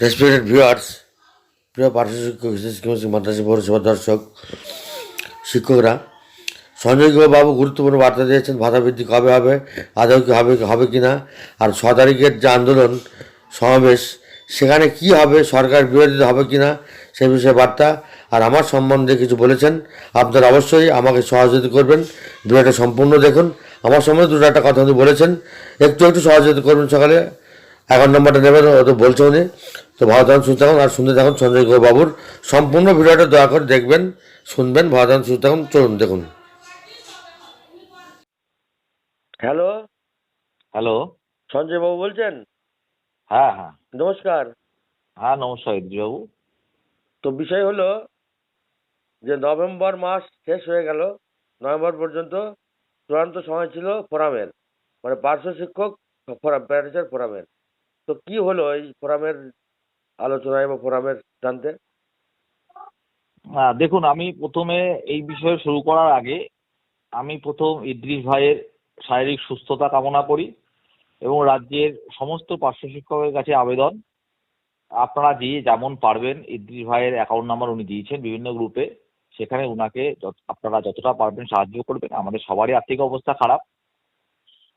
Respected viewers প্রিয় পার্শ্ব শিক্ষক বিশেষ মাদ্রাসা পৌরসভার দর্শক, শিক্ষকরা সঞ্জয় বাবু গুরুত্বপূর্ণ বার্তা দিয়েছেন, ভাতা বৃদ্ধি কবে হবে, আদৌ কি হবে হবে কি না আর ছ তারিখের যে আন্দোলন, সমাবেশ, সেখানে কি হবে, সরকার বিরোধিতা হবে কি না সে বিষয়ে বার্তা, আর আমার সম্বন্ধে কিছু বলেছেন, আপনারা অবশ্যই আমাকে সহযোগিতা করবেন, ভিডিওটা সম্পূর্ণ দেখুন, আমার সম্বন্ধে দুটো একটা কথা বলেছেন, একটু একটু সহযোগিতা করবেন সকালে অ্যাকাউন্ট নম্বরটা নেবেন ও তো বলছে উনি তো ভালো থাকুন সুস্থ থাকুন আর শুনতে থাকুন সঞ্জয় বাবুর সম্পূর্ণ ভিডিওটা দয়া করে দেখবেন শুনবেন ভালো থাকুন সুস্থ থাকুন চলুন দেখুন। হ্যালো? হ্যালো? সঞ্জয় বাবু বলছেন? হ্যাঁ হ্যাঁ। নমস্কার। হ্যাঁ নমস্কার বাবু তো বিষয় হলো যে নভেম্বর মাস শেষ হয়ে গেল নভেম্বর পর্যন্ত চূড়ান্ত সময় ছিল ফোরামের মানে পার্শ্ব শিক্ষক ফোরাম প্যারাটিচার ফোরামের। তো কি হলো এই ফোরামের আলোচনায় বা ফোরামের জানতে? হ্যাঁ দেখুন, আমি প্রথমে এই বিষয়ে শুরু করার আগে আমি প্রথম ইদ্রিস ভাইয়ের শারীরিক সুস্থতা কামনা করি এবং রাজ্যের সমস্ত পার্শ্ব শিক্ষকের কাছে আবেদন। আপনারা যে যেমন পারবেন, ইদ্রিস ভাইয়ের অ্যাকাউন্ট নাম্বার উনি দিয়েছেন বিভিন্ন গ্রুপে সেখানে উনাকে আপনারা যতটা পারবেন সাহায্য করবেন। আমাদের সবারই আর্থিক অবস্থা খারাপ।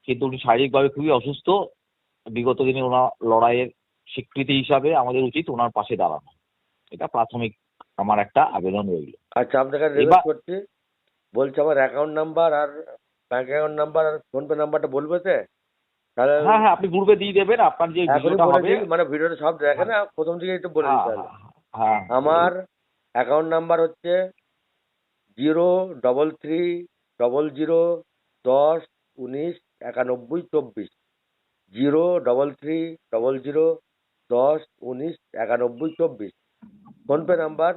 কিন্তু উনি শারীরিকভাবে খুবই অসুস্থ। বিগত দিনে ওনার লড়াইয়ের স্বীকৃতি হিসাবে আমাদের উচিত ওনার পাশে দাঁড়ানো। এটা প্রাথমিক আমার একটা আবেদন রইল। আচ্ছা আপনাকে রিকোয়েস্ট করছি বলছি আমার অ্যাকাউন্ট নাম্বার আর ব্যাংক অ্যাকাউন্ট নাম্বার আর ফোনপে নাম্বারটা বলবে তো? তাহলে হ্যাঁ হ্যাঁ আপনি গ্রুপে দিয়ে দেবেন আপনার যে ভিডিওটা হবে। মানে ভিডিওটা সব দেখে না প্রথম থেকে একটু বলে হ্যাঁ, দিতে হবে। হ্যাঁ, হ্যাঁ আমার অ্যাকাউন্ট নাম্বার হচ্ছে zero double three double zero দশ উনিশ একানব্বই চব্বিশ। Zero double three double zero দশ উনিশ একানব্বই চব্বিশ। ফোনপে নাম্বার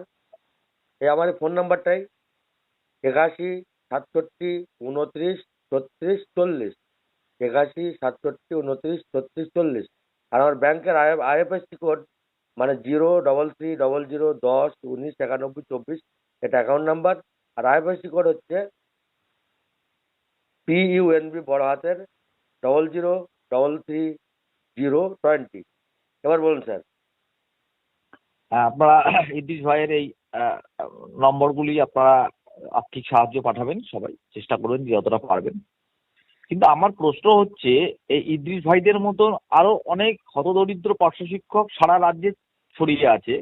এই আমার ফোন নাম্বারটাই একাশি সাতষট্টি উনত্রিশ ছত্রিশ চল্লিশ। একাশি সাতষট্টি উনত্রিশ ছত্রিশ চল্লিশ। আর আমার ব্যাংকের আই আইএফএসসি কোড মানে zero double three double zero দশ উনিশ একানব্বই চব্বিশ, এটা অ্যাকাউন্ট নাম্বার আর আইএফএসসি কোড হচ্ছে পিইউএনবি বড় হাতের double zero double three zero twenty এবার বলুন স্যার হ্যাঁ, আপনারা ইদ্রিস ভাইয়ের এই নম্বরগুলি আপনারা আর্থিক সাহায্য পাঠাবেন সবাই চেষ্টা করবেন যতটা পারবেন কিন্তু আমার প্রশ্ন হচ্ছে এই ইদ্রিস ভাইদের মতন আরও অনেক হতদরিদ্র পার্শ্ব শিক্ষক সারা রাজ্যে ছড়িয়ে আছে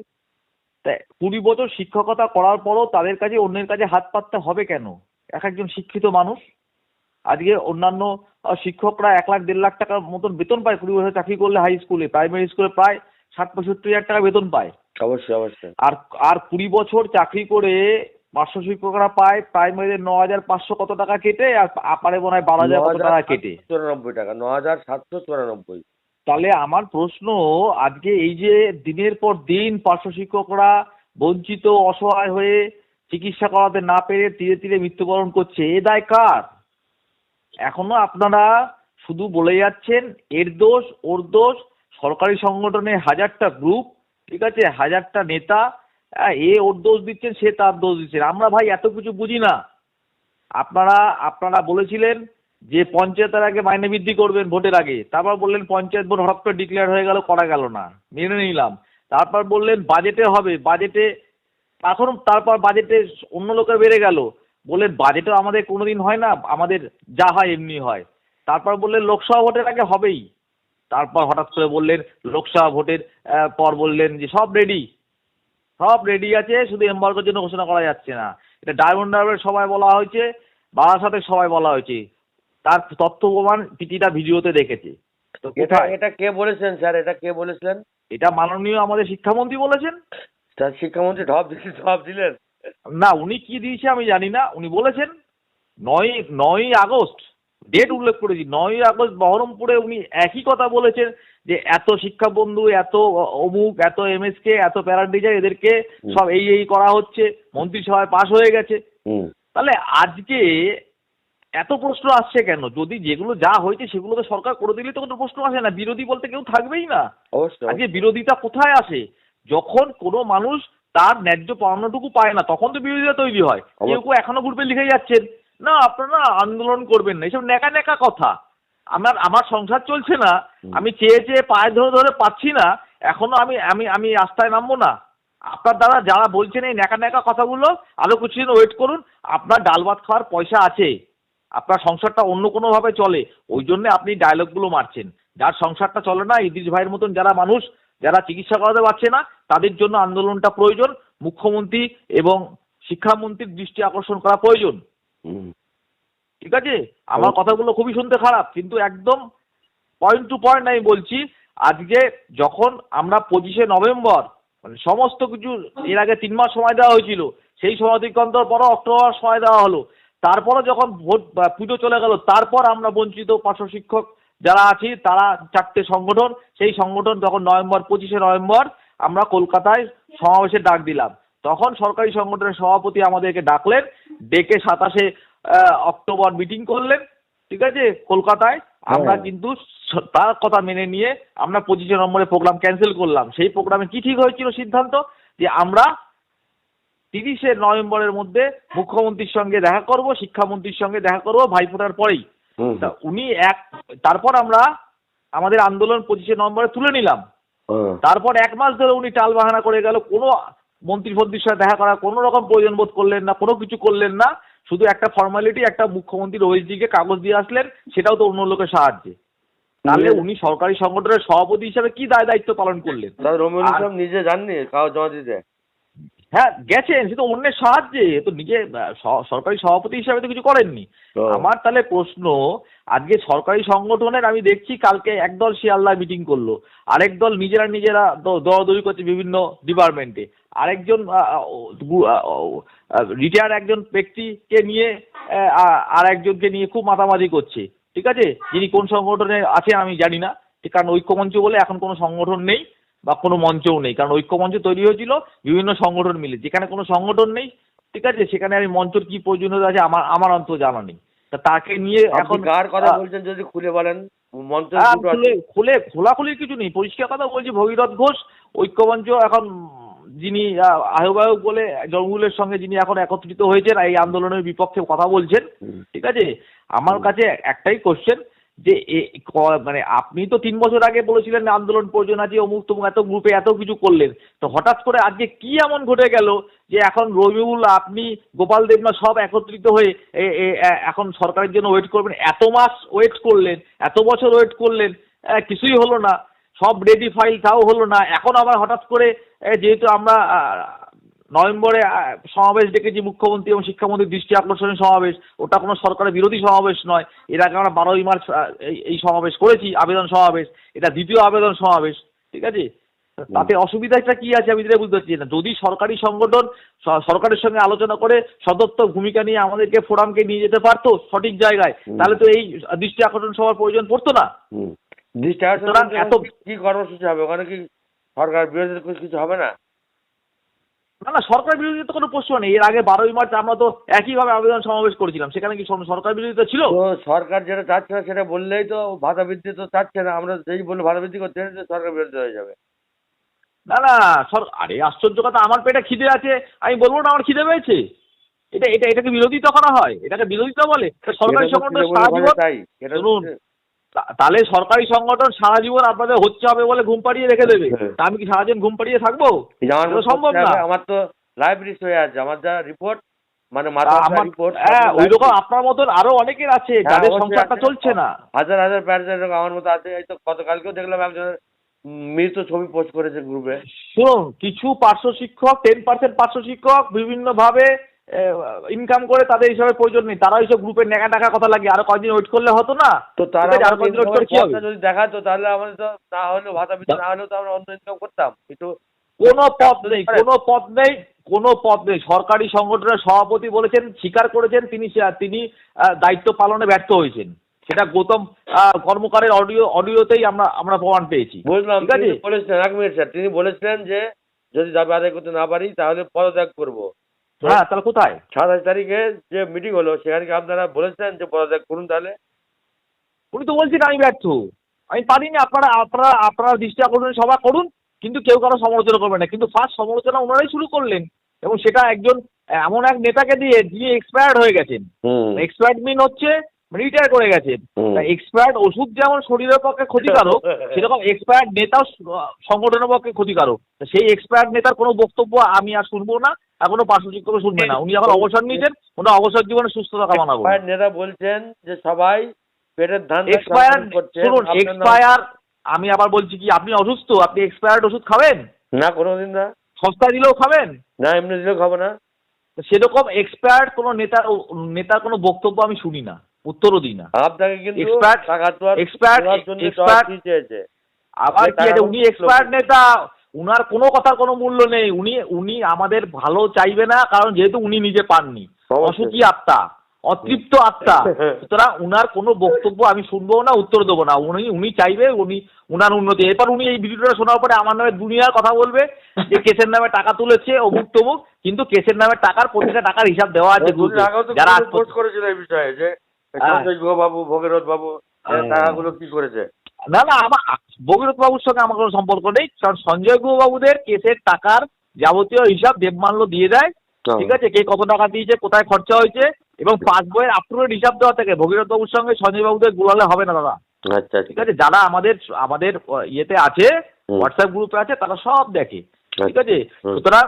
তা কুড়ি বছর শিক্ষকতা করার পরও তাদের কাছে অন্যের কাছে হাত পাততে হবে কেন এক একজন শিক্ষিত মানুষ আজকে অন্যান্য শিক্ষকরা এক লাখ দেড় লাখ টাকার মতন বেতন পায়। কুড়ি বছর চাকরি করলে হাই স্কুলে প্রাইমারি স্কুলে প্রায় ষাট পঁয়ষট্টি হাজার টাকা বেতন পায়। অবশ্যই অবশ্যই। আর আর কুড়ি বছর চাকরি করে পার্শ্ব শিক্ষকরা পায় প্রাইমারিতে ন হাজার পাঁচশো কত টাকা কেটে আর আপারে মনে হয় বারো হাজার কত টাকা কেটে। চুরানব্বই টাকা ন হাজার সাতশো চুরানব্বই। তাহলে আমার প্রশ্ন আজকে এই যে দিনের পর দিন পার্শ্ব শিক্ষকরা বঞ্চিত অসহায় হয়ে চিকিৎসা করাতে না পেরে ধীরে ধীরে মৃত্যুবরণ করছে এ দায় কার? এখনও আপনারা শুধু বলে যাচ্ছেন এর দোষ ওর দোষ সরকারি সংগঠনে হাজারটা গ্রুপ ঠিক আছে হাজারটা নেতা আহ, এ ওর দোষ দিচ্ছেন সে তার দোষ দিচ্ছেন। আমরা ভাই এত কিছু বুঝি না। আপনারা আপনারা বলেছিলেন যে পঞ্চায়েতের আগে মাইনে বৃদ্ধি করবেন ভোটের আগে। তারপর বললেন পঞ্চায়েত ভোট হঠাৎ করে ডিক্লেয়ার হয়ে গেল করা গেল না। মেনে নিলাম। তারপর বললেন বাজেটে হবে বাজেটে এখন তারপর বাজেটে অন্য লোকের বেড়ে গেল। বললেন বাজেটও আমাদের কোনোদিন হয় না আমাদের যা হয় এমনি হয়। তারপর বললেন লোকসভা ভোটের আগে হবেই। তারপর হঠাৎ করে বললেন লোকসভা ভোটের পর বললেন যে সব রেডি সব রেডি আছে শুধু এম্বার্গোর জন্য ঘোষণা করা যাচ্ছে না। এটা ডায়মন্ড হারবার সবাই বলা হয়েছে বারাসাতে সবাই বলা হয়েছে। তার তথ্য প্রমাণ পিটিটা ভিডিওতে দেখেছে। তো এটা এটা কে বলেছেন স্যার? এটা কে বলেছিলেন? এটা মাননীয় আমাদের শিক্ষামন্ত্রী বলেছেন। স্যার শিক্ষামন্ত্রী ঢপ দিলেন ঢপ দিলেন। না উনি কি দিয়েছে আমি জানি না। উনি বলেছেন নয় নয়ই আগস্ট ডেট উল্লেখ করেছি নয়ই আগস্ট বহরমপুরে উনি একই কথা বলেছেন যে এত শিক্ষা বন্ধু এত অমুক এত এমএসকে এত প্যারাডিজার এদেরকে সব এই এই করা হচ্ছে মন্ত্রিসভায় পাশ হয়ে গেছে। তাহলে আজকে এত প্রশ্ন আসছে কেন? যদি যেগুলো যা হয়েছে সেগুলো তো সরকার করে দিলে তো কোনো প্রশ্ন আসে না। বিরোধী বলতে কেউ থাকবেই না। অবশ্যই আজকে বিরোধিতা কোথায় আসে? যখন কোনো মানুষ তার ন্যায্য পাওনাটুকু পায় না তখন তো বিরোধিতা তৈরি হয়। কেউ কেউ এখনও গ্রুপে লিখে যাচ্ছেন। না আপনারা আন্দোলন করবেন না এসব নেকা নেকা কথা। আমার আমার সংসার চলছে না আমি চেয়ে চেয়ে পায়ে ধরে ধরে পাচ্ছি না এখনও আমি আমি আমি রাস্তায় নামবো না। আপনার দ্বারা যারা বলছেন এই ন্যাকা ন্যাকা কথাগুলো আরও কিছুদিন ওয়েট করুন আপনার ডাল ভাত খাওয়ার পয়সা আছে। আপনার সংসারটা অন্য কোনোভাবে চলে ওই জন্য আপনি ডায়লগগুলো মারছেন। যার সংসারটা চলে না ইদিশ ভাইয়ের মতন যারা মানুষ যারা চিকিৎসা করাতে পারছে না তাদের জন্য আন্দোলনটা প্রয়োজন। মুখ্যমন্ত্রী এবং শিক্ষামন্ত্রীর দৃষ্টি আকর্ষণ করা প্রয়োজন। ঠিক আছে? আমার কথাগুলো খুবই শুনতে খারাপ কিন্তু একদম পয়েন্ট টু পয়েন্ট আমি বলছি আজকে যখন আমরা পঁচিশে নভেম্বর মানে সমস্ত কিছু এর আগে তিন মাস সময় দেওয়া হয়েছিল সেই সময় অতিক্রান্তর পরও অক্টোবর সময় দেওয়া হলো। তারপরে যখন ভোট পুজো চলে গেল তারপর আমরা বঞ্চিত পার্শ্ব শিক্ষক যারা আছি তারা চারটে সংগঠন। সেই সংগঠন যখন নভেম্বর পঁচিশে নভেম্বর আমরা কলকাতায় সমাবেশের ডাক দিলাম। তখন সরকারি সংগঠনের সভাপতি আমাদেরকে ডাকলেন। ডেকে সাতাশে অক্টোবর মিটিং করলেন। ঠিক আছে? কলকাতায় আমরা হ্যাঁ। কিন্তু তার কথা মেনে নিয়ে আমরা পঁচিশে নম্বরে প্রোগ্রাম ক্যান্সেল করলাম। সেই প্রোগ্রামে কি ঠিক হয়েছিল সিদ্ধান্ত? যে আমরা তিরিশে নভেম্বরের মধ্যে মুখ্যমন্ত্রীর সঙ্গে দেখা করব শিক্ষামন্ত্রীর সঙ্গে দেখা করব ভাইফোঁটার পরেই। তা উনি এক তারপর আমরা আমাদের আন্দোলন পঁচিশে নভেম্বরে তুলে নিলাম। তারপর এক মাস ধরে উনি টাল বাহানা করে গেল কোনো মন্ত্রী ফন্ত্রীর সাথে দেখা করা কোনো রকম প্রয়োজন বোধ করলেন না কোনো কিছু করলেন না শুধু একটা ফর্মালিটি একটা মুখ্যমন্ত্রীর ওএসডিকে কাগজ দিয়ে আসলেন সেটাও তো অন্য লোকের সাহায্যে। তাহলে উনি সরকারি সংগঠনের সভাপতি হিসাবে কি দায় দায়িত্ব পালন করলেন? নিজে যাননি কাগজ জমা দিতে? হ্যাঁ গেছেন সে তো অন্যের সাহায্যে। তো নিজে সরকারি সভাপতি হিসাবে তো কিছু করেননি। আমার তাহলে প্রশ্ন আজকে সরকারি সংগঠনের আমি দেখছি কালকে একদল শিয়ালদা মিটিং করল। আরেক দল নিজেরা নিজেরা দ- দরাদরি করছে বিভিন্ন ডিপার্টমেন্টে আরেকজন রিটায়ার একজন ব্যক্তিকে নিয়ে আর একজনকে নিয়ে খুব মাতামাতি করছে। ঠিক আছে? যিনি কোন সংগঠনে আছেন আমি জানি না। ঠিক কারণ ঐক্যমঞ্চ বলে এখন কোনো সংগঠন নেই। বা কোনো মঞ্চও নেই। কারণ ঐক্যমঞ্চ তৈরি হয়েছিল বিভিন্ন সংগঠন মিলে। যেখানে কোনো সংগঠন নেই ঠিক আছে সেখানে আমি মঞ্চের কি প্রয়োজনীয়তা আছে আমার আমার অন্তত জানা নেই। তা তাকে নিয়ে এখন কার কথা বলছেন যদি খুলে বলেন। খুলে খুলে খোলাখুলির কিছু নেই। পরিষ্কার কথা বলছি ভগীরথ ঘোষ ঐক্যমঞ্চ এখন যিনি আহ, আহ্বায়ক বলে জঙ্গুলের সঙ্গে যিনি এখন একত্রিত হয়েছেন এই আন্দোলনের বিপক্ষে কথা বলছেন ঠিক আছে? আমার কাছে একটাই কোশ্চেন যে মানে আপনি তো তিন বছর আগে বলেছিলেন আন্দোলন প্রয়োজন আছে, অমুক তমুক, এত গ্রুপে এত কিছু করলেন। তো হঠাৎ করে আজকে কি এমন ঘটে গেল যে এখন রবিউল, আপনি, গোপাল দেবনা সব একত্রিত হয়ে এখন সরকারের জন্য ওয়েট করবেন? এত মাস ওয়েট করলেন, এত বছর ওয়েট করলেন কিছুই হলো না। সব রেডি ফাইল তাও হলো না। এখন আবার হঠাৎ করে যেহেতু আমরা নভেম্বরে সমাবেশ ডেকেছি মুখ্যমন্ত্রী এবং শিক্ষামন্ত্রীর দৃষ্টি আকর্ষণের সমাবেশ। ওটা কোনো সরকারের বিরোধী সমাবেশ নয়। এর আগে আমরা বারোই মার্চ এই সমাবেশ করেছি আবেদন সমাবেশ। এটা দ্বিতীয় আবেদন সমাবেশ ঠিক আছে? তাতে অসুবিধাটা কি আছে আমি যেটা বুঝতে পারছি না। যদি সরকারি সংগঠন সরকারের সঙ্গে আলোচনা করে সদত্ত ভূমিকা নিয়ে আমাদেরকে ফোরামকে নিয়ে যেতে পারতো সঠিক জায়গায় তাহলে তো এই দৃষ্টি আকর্ষণ সভার প্রয়োজন পড়তো না। দৃষ্টি আকর্ষণ এত- কি- কর্মসূচি হবে? ওখানে কি সরকার বিরোধী কিছু হবে না? না না সরকার বিরোধী তো কোনো প্রশ্ন নেই। এর আগে বারোই মার্চ আমরা তো একইভাবে আবেদন সমাবেশ করেছিলাম। সেখানে কি সর- সরকার বিরোধিতা ছিল? তো সরকার যেটা চাচ্ছে না সেটা বললেই তো ভাতা বৃদ্ধি তো চাচ্ছে না। আমরা যেই বলে ভাতা বৃদ্ধি করতে সরকার বিরোধী হয়ে যাবে। না না সর আরে আশ্চর্য কথা আমার পেটে খিদে আছে। আমি বলব না আমার খিদে পেয়েছে। এটা এটা এটাকে বিরোধিতা করা হয়। এটাকে বিরোধিতা বলে। সরকারি সংগঠন সারা জীবন শুনুন, তাহলে সরকারি সংগঠন সারা জীবন আপনাদের হচ্ছে হবে বলে ঘুম পাড়িয়ে রেখে দেবে। হ্যাঁ। তা আমি কি সারাদিন ঘুম পাড়িয়ে থাকব? সম্ভব না। আমার তো লাইব্রেরি হয়ে আছে। আমার যা রিপোর্ট মানে হ্যাঁ ওই রকম আপনার মতন আরও অনেকের আছে হ্যাঁ, যাদের সংসারটা চলছে না। হাজার হাজার আমার মতো আছে। এই তো গতকালকেও দেখলাম একজনের উম, মৃত ছবি পোস্ট করেছে গ্রুপে শুনুন কিছু পার্শ্ব শিক্ষক টেন পার্সেন্ট পার্শ্ব শিক্ষক বিভিন্নভাবে ইনকাম করে তাদের হিসাবে প্রয়োজন নেই। তারা এইসব গ্রুপে নেকা টাকা কথা লাগে আরও কয়েকদিন ওয়েট করলে হতো না? তো তারা আরও কয়েকদিন ওয়েট করে কি হবে? যদি দেখাতো তাহলে আমাদের তো না হলেও ভাতা না হলেও তো আমরা অন্য ইনকাম করতাম। কিন্তু কোনো পদ নেই কোনো পদ নেই কোনো পদ নেই। সরকারি সংগঠনের সভাপতি বলেছেন স্বীকার করেছেন তিনি তিনি দায়িত্ব পালনে ব্যর্থ হয়েছেন। সেটা গৌতম কর্মকারের অডিও অডিওতেই আমরা আমরা প্রমাণ পেয়েছি। বুঝলাম ঠিক আছে? বলেছিলেন এক মিনিট স্যার তিনি বলেছিলেন যে যদি দাবি আদায় করতে না পারি তাহলে পদত্যাগ করব। হ্যাঁ তাহলে কোথায়? সাতাশ তারিখে যে মিটিং হলো সেখানে কি আপনারা বলেছেন যে পদত্যাগ করুন তাহলে? উনি তো বলছেন আমি ব্যর্থ। আমি পারিনি আপনারা আপনারা আপনারা দৃষ্টি আকর্ষণের সভা করুন কিন্তু কেউ কারও সমালোচনা করবে না। কিন্তু ফার্স্ট সমালোচনা ওনারাই শুরু করলেন এবং সেটা একজন এমন এক নেতাকে দিয়ে যিনি এক্সপায়ার্ড হয়ে গেছেন। এক্সপায়ার্ড মিন হচ্ছে রিটায়ার করে গেছে হুম। এক্সপায়ার্ড ওষুধ যেমন শরীরের পক্ষে ক্ষতিকারক সেরকম এক্সপায়ার্ড নেতাও সংগঠনের পক্ষে ক্ষতিকারক। সেই এক্সপায়ার্ড নেতার কোনো বক্তব্য আমি আর শুনব না। আর কোনো পার্শ্ব শিক্ষক শুনবে না। উনি এখন অবসর নিয়েছেন ওনার অবসর জীবনে সুস্থতা কামনা Expired নেতা বলছেন যে সবাই পেটের ধান এক্সপায়ার শুনুন এক্সপায়ার আমি আবার বলছি কি আপনি অসুস্থ আপনি এক্সপায়ার্ড ওষুধ খাবেন? না কোনোদিন না। সস্তায় দিলেও খাবেন? না এমনি দিলেও খাব না। সেরকম এক্সপায়ার্ড কোনো নেতা নেতার কোনো বক্তব্য আমি শুনি না উত্তরও দিই না। আপনাকে কিন্তু দশ চেয়েছে আবার কি আছে উনি এক্সপায়ার্ড নেতা? উনার কোনো কথার কোনো মূল্য নেই। উনি উনি আমাদের ভালো চাইবে না কারণ যেহেতু উনি নিজে পাননি। অসুখী আত্মা অতৃপ্ত আত্মা। সুতরাং উনার কোনো বক্তব্য আমি শুনব না উত্তর দেবো না। উনি উনি চাইবে উনি উনার উন্নতি। এরপর উনি এই ভিডিওটা শোনার পরে আমার নামে দুনিয়ার কথা বলবে যে কেসের নামে টাকা তুলেছে অমুক তমুক। কিন্তু কেসের নামে টাকার প্রতিটা টাকার হিসাব দেওয়া আছে যারা করেছিল এই বিষয়ে যে হ্যাঁ। বাবু ভগীরথ বাবু হ্যাঁ। টাকাগুলো কি করেছে? না না আমার ভগীরথ বাবুর সঙ্গে আমার কোনো সম্পর্ক নেই কারণ সঞ্জয় গুহ বাবুদের কেসের টাকার যাবতীয় হিসাব দেবমাল্য দিয়ে দেয় ঠিক আছে কে কত টাকা দিয়েছে কোথায় খরচা হয়েছে এবং পাঁচ বইয়ের আপটুডেট হিসাব দেওয়া থাকে ভগীরথ বাবুর সঙ্গে সঞ্জয় বাবুদের গুলালে হবে না দাদা। আচ্ছা ঠিক আছে যারা আমাদের আমাদের ইয়েতে আছে হোয়াটসঅ্যাপ গ্রুপে আছে তারা সব দেখে ঠিক আছে? সুতরাং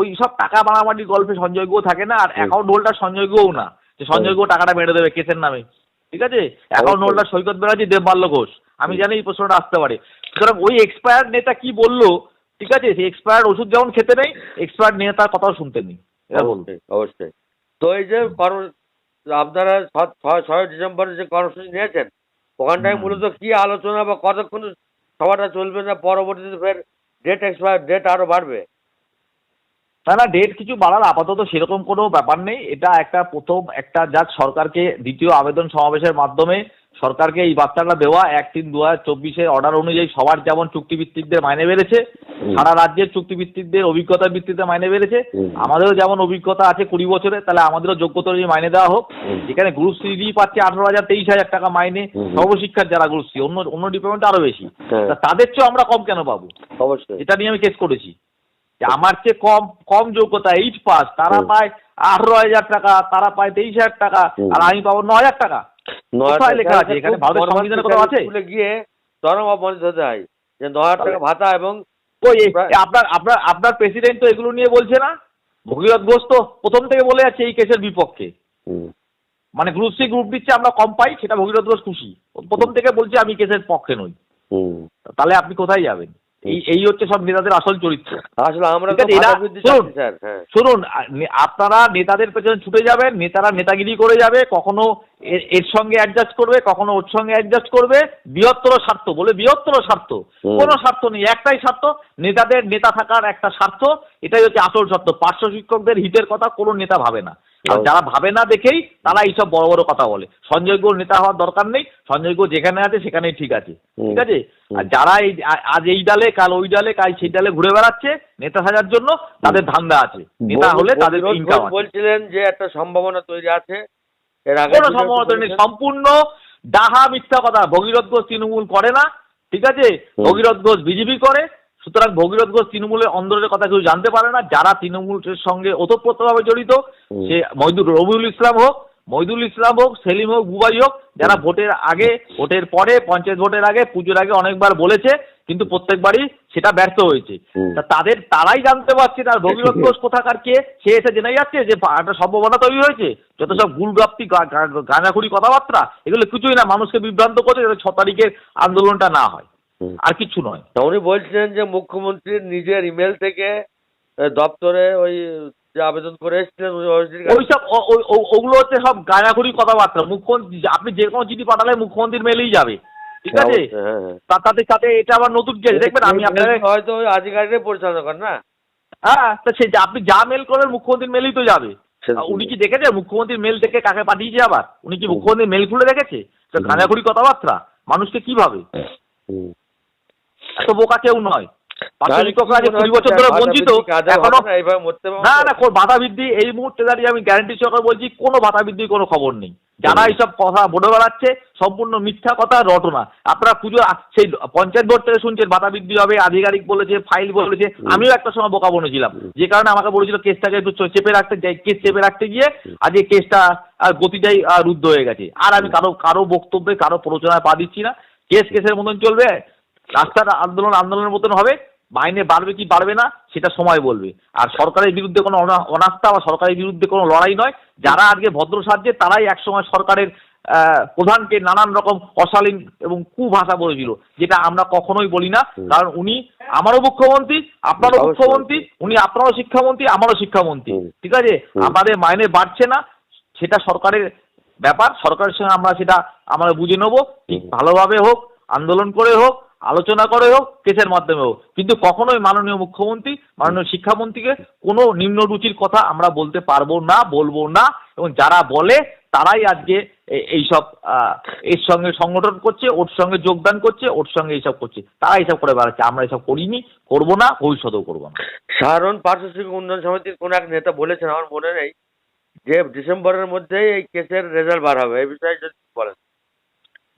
ওই সব টাকা মারামারি গল্পে সঞ্জয় গুহ থাকে না আর। অ্যাকাউন্ট হোল্ডার সঞ্জয় গুহও না যে সঞ্জয় গুহ টাকাটা মেরে দেবে কেসের নামে ঠিক আছে? অ্যাকাউন্ট হোল্ডার সৈকত ব্যানার্জি দেবমাল্য ঘোষ আমি জানি এই প্রশ্নটা আসতে পারে। সুতরাং ওই এক্সপায়ার্ড নেতা কি বলল? ঠিক আছে সেই এক্সপায়ার্ড ওষুধ যেমন খেতে নেই এক্সপায়ার্ড নেতার কথাও শুনতে নেই। অবশ্যই অবশ্যই। তো এই যে কর্ম আপনারা ছয় ডিসেম্বরে যে কর্মসূচি নিয়েছেন ওখানটায় মূলত কি আলোচনা বা কতক্ষণ সভাটা চলবে না পরবর্তীতে ফের ডেট এক্সপায়ার ডেট আরও বাড়বে? না না ডেট কিছু বাড়ার আপাতত সেরকম কোনো ব্যাপার নেই। এটা একটা প্রথম একটা যাক সরকারকে দ্বিতীয় আবেদন সমাবেশের মাধ্যমে সরকারকে এই বার্তাটা দেওয়া। এক তিন দু হাজার চব্বিশের অর্ডার অনুযায়ী সবার যেমন চুক্তিভিত্তিকদের মাইনে বেড়েছে সারা রাজ্যের চুক্তিভিত্তিকদের অভিজ্ঞতার ভিত্তিতে মাইনে বেড়েছে। আমাদেরও যেমন অভিজ্ঞতা আছে কুড়ি বছরে তাহলে আমাদেরও যোগ্যতা অনুযায়ী মাইনে দেওয়া হোক। যেখানে গ্রুপ সি ডি পাচ্ছে আঠারো হাজার তেইশ হাজার টাকা মাইনে। সর্বশিক্ষার যারা গ্রুপ সি অন্য অন্য ডিপার্টমেন্ট আরও বেশি। হ্যাঁ। তাদের চেয়েও আমরা কম কেন পাবো? অবশ্যই। এটা নিয়ে আমি কেস করেছি। আমার চেয়ে কম কম যোগ্যতা এইট পাস তারা পায় আঠারো হাজার টাকা তারা পায় তেইশ হাজার টাকা আর আমি পাবো ন হাজার টাকা। কোথায় লেখা আছে? এখানে ভারতের সংবিধানে কোথাও আছে? গিয়ে চরম অপমানিত হতে হয়। যে ন হাজার টাকা ভাতা এবং ওই আপনার আপনার আপনার প্রেসিডেন্ট তো এগুলো নিয়ে বলছে না? ভগীরথ ঘোষ তো প্রথম থেকে বলে যাচ্ছে এই কেসের বিপক্ষে। মানে গ্রুপ সি গ্রুপ দিচ্ছে আমরা কম পাই সেটা ভগীরথ ঘোষ খুশি। প্রথম থেকে বলছে আমি কেসের পক্ষে নই। তাহলে আপনি কোথায় যাবেন? এই এই হচ্ছে সব নেতাদের আসল চরিত্র আসলে আমরা শুনুন। হ্যাঁ আপনারা নেতাদের পেছনে ছুটে যাবেন নেতারা নেতাগিরি করে যাবে কখনো এর- সঙ্গে অ্যাডজাস্ট করবে কখনো ওর সঙ্গে অ্যাডজাস্ট করবে বৃহত্তর স্বার্থ বলে বৃহত্তর স্বার্থ। কোনো স্বার্থ নেই একটাই স্বার্থ নেতাদের নেতা থাকার একটা স্বার্থ এটাই হচ্ছে আসল স্বার্থ পার্শ্ব শিক্ষকদের হিতের কথা কোনো নেতা ভাবে না আর যারা ভাবে না দেখেই তারা এইসব বড় বড় কথা বলে। সঞ্জয় গোর নেতা হওয়ার দরকার নেই সঞ্জয় গোর যেখানে আছে সেখানেই ঠিক আছে। ঠিক আছে? আর যারা এই আজ এই ডালে কাল ওই ডালে কাল সেই ডালে ঘুরে বেড়াচ্ছে নেতা সাজার জন্য তাদের ধান্দা আছে। নেতা হলে তাদের বলছিলেন- ইনকাম বলছিলেন যে একটা সম্ভাবনা তৈরি আছে কোনো দিনেও সম্ভবত নেই সম্পূর্ণ ডাহা মিথ্যা কথা। ভগীরথ ঘোষ তৃণমূল করে না ঠিক আছে। ভগীরথ ঘোষ বিজেপি করে সুতরাং ভগীরথ ঘোষ তৃণমূলের অন্দরের কথা কেউ জানতে পারে না। যারা তৃণমূলের সঙ্গে ওতপ্রোতভাবে জড়িত। সে মহিদুর রবিউল ইসলাম হোক মহিদুল ইসলাম হোক সেলিম হোক বুবাই হোক যারা ভোটের আগে ভোটের পরে পঞ্চায়েত ভোটের আগে পুজোর আগে অনেকবার বলেছে কিন্তু প্রত্যেকবারই সেটা ব্যর্থ হয়েছে। তা তাদের তারাই জানতে পারছে না ভগীরথ ঘোষ কোথাকার কে সে এসে জেনে যাচ্ছে যে একটা সম্ভাবনা তৈরি হয়েছে। যত সব গুলগাপ্তি গাঁজাখুরি কথাবার্তা এগুলো কিছুই না মানুষকে বিভ্রান্ত করছে যাতে ছ তারিখের আন্দোলনটা না হয়। আর কিছু নয়। তা উনি বলছিলেন যে মুখ্যমন্ত্রীর নিজের ইমেল থেকে দপ্তরে ওই যে আবেদন করে এসেছিলেন ওইসব ওগুলো হচ্ছে সব গাঁজাখুরি কথাবার্তা। মুখ্যমন্ত্রী আপনি যে কোনো চিঠি পাঠালে মুখ্যমন্ত্রীর মেলেই যাবে। ঠিক আছে? অবশ্যই, হ্যাঁ, হ্যাঁ। তাদের সাথে এটা আবার নতুন কেস দেখবেন আমি আপনাকে হয়তো ওই পরিচালনা করেন না? হ্যাঁ তা সে আপনি যা মেল করবেন মুখ্যমন্ত্রীর মেলেই তো যাবে। উনি কি দেখেছে মুখ্যমন্ত্রীর মেল দেখে কাকে পাঠিয়েছে আবার? উনি কি মুখ্যমন্ত্রীর মেল খুলে দেখেছে। গাঁজাখুরি কথাবার্তা? মানুষকে কি ভাবে? হুম। এত বোকা কেউ নয়। পার্শ্ব তাহলে কি শিক্ষকরা যে কুড়ি হচ্ছে বছর ধরে বঞ্চিত বৃদ্ধি কাজে হবে এখনও না, এইভাবে মরতে হবে না আমাদের? না কোনো বাধা বৃদ্ধি এই মুহূর্তে দাঁড়িয়ে আমি গ্যারান্টি সহকারে বলছি কোনো বাধা বৃদ্ধির কোনো খবর নেই। যারা এইসব কথা বলে বেড়াচ্ছে সম্পূর্ণ মিথ্যা কথা রটনা। আপনারা পুজো সেই পঞ্চায়েত বোর্ড থেকে শুনছেন বৃদ্ধি হবে আধিকারিক বলেছে ফাইল বলেছে আমিও একটা সময় বোকা বনেছিলাম। যে কারণে আমাকে বলেছিল কেসটাকে একটু চেপে রাখতে যাই কেস চেপে রাখতে গিয়ে আজকে কেসটা গতিটাই রুদ্ধ হয়ে গেছে। আর আমি কারও কারও বক্তব্যে কারও প্ররোচনায় পা দিচ্ছি না। কেস কেসের মতন চলবে রাস্তার আন্দোলন আন্দোলনের মতন হবে মাইনে বাড়বে কি বাড়বে না সেটা সময় বলবে। আর সরকারের বিরুদ্ধে কোনো অনা- অনাস্থা বা সরকারের বিরুদ্ধে কোনো লড়াই নয় যারা আজকে ভদ্র সাহায্যে তারাই একসময় সরকারের প্রধানকে নানান রকম অশালীন এবং কুভাষা বলেছিল যেটা আমরা কখনোই বলি না। কারণ উনি আমারও মুখ্যমন্ত্রী আপনারও মুখ্যমন্ত্রী উনি আপনারও শিক্ষামন্ত্রী আমারও শিক্ষামন্ত্রী। ঠিক আছে? আমাদের মাইনে বাড়ছে না সেটা সরকারের ব্যাপার সরকারের সঙ্গে আমরা সেটা আমরা বুঝে নেব। ঠিক ভালোভাবে হোক আন্দোলন করে হোক আলোচনা করে হোক কেসের মাধ্যমে হোক। কিন্তু কখনোই মাননীয় মুখ্যমন্ত্রী মাননীয় শিক্ষামন্ত্রীকে কোনো নিম্ন রুচির কথা আমরা বলতে পারব না বলব না। এবং যারা বলে তারাই আজকে এইসব এর সঙ্গে সংগঠন করছে ওর সঙ্গে যোগদান করছে ওর সঙ্গে এইসব করছে। তারা এইসব করে বেড়াচ্ছে। আমরা এসব করিনি করব না ভবিষ্যতেও করব না। সাধারণ পার্শ্ব শিক্ষক উন্নয়ন সমিতির কোন এক নেতা বলেছেন আমার মনে নেই যে ডিসেম্বরের মধ্যেই এই কেসের রেজাল্ট বার হবে। এই বিষয়ে যদি বলেন।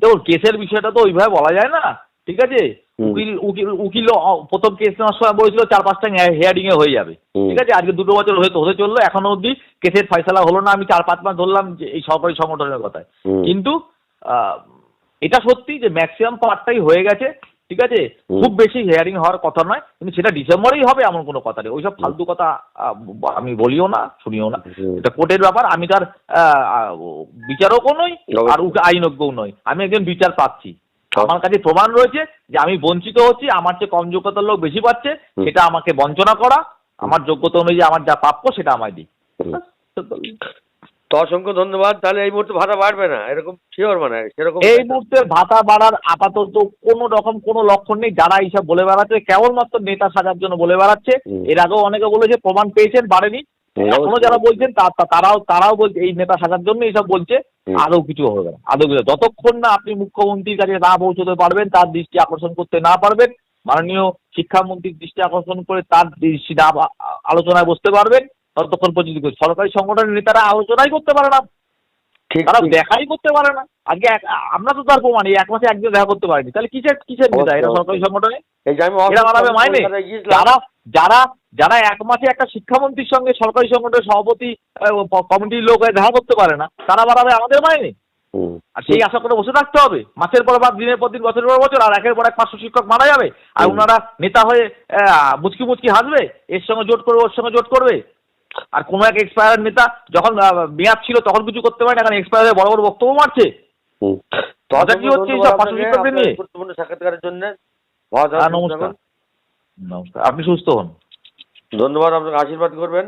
দেখুন কেসের বিষয়টা তো ওইভাবে বলা যায় না। ঠিক আছে? উকিল উকিল উকিল প্রথম কেস নেওয়ার সময় বলেছিল চার পাঁচটা হেয়ারিং এ হয়ে যাবে। ঠিক আছে? আজকে দুটো বছর হতে হতে চলল এখনও অবধি কেসের ফয়সালা হলো না। আমি চার পাঁচ মাস ধরলাম যে এই সরকারি সংগঠনের কথায়। কিন্তু এটা সত্যি যে ম্যাক্সিমাম পার্টটাই হয়ে গেছে ঠিক আছে? খুব বেশি হিয়ারিং হওয়ার কথা নয় কিন্তু সেটা ডিসেম্বরেই হবে এমন কোনো কথা নেই। ওইসব ফালতু কথা আমি বলিও না শুনিও না। এটা কোর্টের ব্যাপার। আমি তার বিচারকও নই আর আইনজ্ঞও নই। আমি একজন বিচার পাচ্ছি। আমার কাছে প্রমাণ রয়েছে যে আমি বঞ্চিত হচ্ছি আমার চেয়ে কম যোগ্যতার লোক বেশি পাচ্ছে সেটা আমাকে বঞ্চনা করা আমার যোগ্যতা অনুযায়ী আমার যা প্রাপ্য সেটা আমায় দিই তো অসংখ্য ধন্যবাদ তাহলে এই মুহূর্তে ভাড়া বাড়বে না এরকম শিওর মানে সেরকম এই মুহূর্তে ভাতা বাড়ার আপাতত কোনো রকম কোনো লক্ষণ নেই যারা এইসব বলে বেড়াচ্ছে কেবলমাত্র নেতা সাজার জন্য বলে বেড়াচ্ছে। এর আগেও অনেকে বলেছে প্রমাণ পেয়েছেন বাড়েনি। এখনও যারা বলছেন তারাও তারাও বলছে এই নেতা সাজার জন্য এইসব বলছে। আদৌ কিছু হবে না আদৌ কিছু যতক্ষণ না আপনি মুখ্যমন্ত্রীর কাছে না পৌঁছতে পারবেন তার দৃষ্টি আকর্ষণ করতে না পারবেন মাননীয় শিক্ষামন্ত্রীর দৃষ্টি আকর্ষণ করে তার দৃষ্টি না আলোচনায় বসতে পারবেন ততক্ষণ পর্যন্ত। সরকারি সংগঠনের নেতারা আলোচনাই করতে পারে না। ঠিক। তারা দেখাই করতে পারে না। আজকে আমরা তো তার প্রমাণ এই এক মাসে একদিন দেখা করতে পারিনি। তাহলে কিসের কিসের নেতা? অবশ্যই, সরকারি সংগঠনে? এরা মাইনে? যারা যারা যারা এক মাসে একটা শিক্ষামন্ত্রীর সঙ্গে সরকারি সংগঠনের সভাপতি কমিটির লোক দেখা করতে পারে না তারা বাড়াবে আমাদের মাইনে। আর সেই আশা করে বসে থাকতে হবে। মাসের পর মাস দিনের পর দিন বছরের পর বছর আর একের পর এক পাঁচশো শিক্ষক মারা যাবে। আর ওনারা নেতা হয়ে মুচকি মুচকি হাসবে এর সঙ্গে জোট করবে ওর সঙ্গে জোট করবে। আর কোনো এক এক্সপায়ার নেতা যখন মেয়াদ ছিল তখন কিছু করতে পারে না কারণ এক্সপায়ার হয়ে বড় বড় বক্তব্য মারছে। হুম। তো কথা কি হচ্ছে এইসব শিক্ষকদের নিয়ে? সাক্ষাৎকারের জন্য হ্যাঁ নমস্কার। নমস্কার। আপনি সুস্থ হন। ধন্যবাদ আপনাকে আশীর্বাদ করবেন।